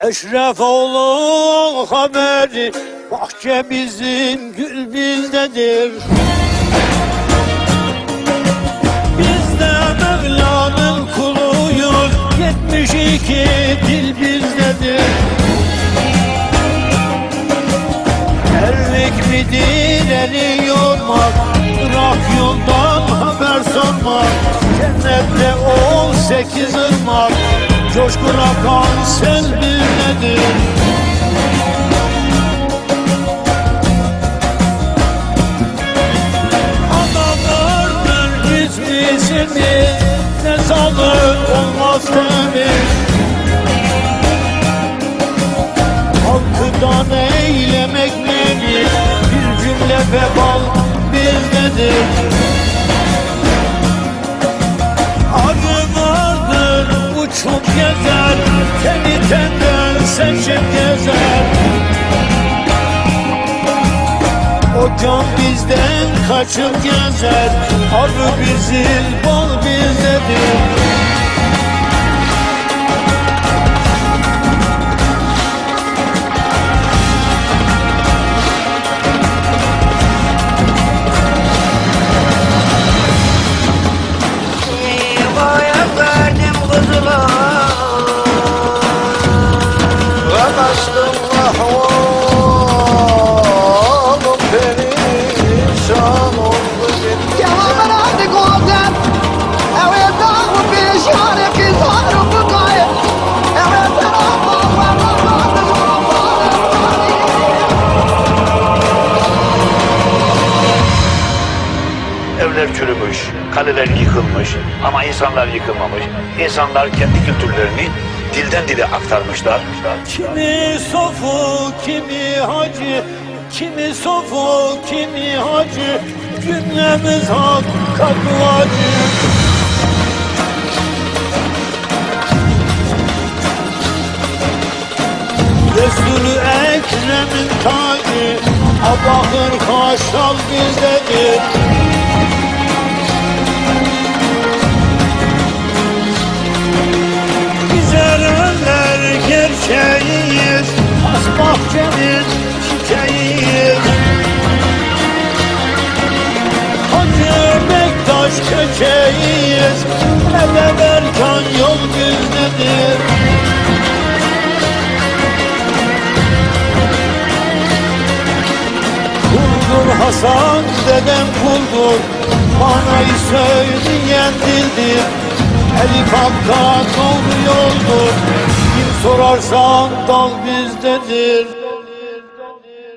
Eşref oğlu haberi Bahçemizin gül bizdedir. Biz de Mevla'nın kuluyuz 72 dil bizdedir. Erlik midir eli yormak Bırak yoldan haber sormak Cennette on sekiz ırmak Coşkun akan sel birledir Adamlardır cismisimiz Ne sağlık olmaz temiz Halkıdan eylemek nedir? Bir cümle vebal bizdedir seçip gezer. O can bizden kaçıp gezer. Arı bizim bal bizdedir kaleler yıkılmış ama insanlar yıkılmamış. İnsanlar kendi kültürlerini dilden dile aktarmışlar. Kimi sofu, kimi hacı, kimi sofu, kimi hacı, cümlemiz hakka duacı. Resulü Ekrem'in tacı, Abahır Haşal bizdedir. Bahçenin çiçeğiyiz Hacı Bektaş köçeğiyiz Eve Berkan yol bizdedir Kuldur Hasan dedem kuldur Manayı söyleyen dildir. Elif Hakka doğru yoldur sorarsan dal bizdedir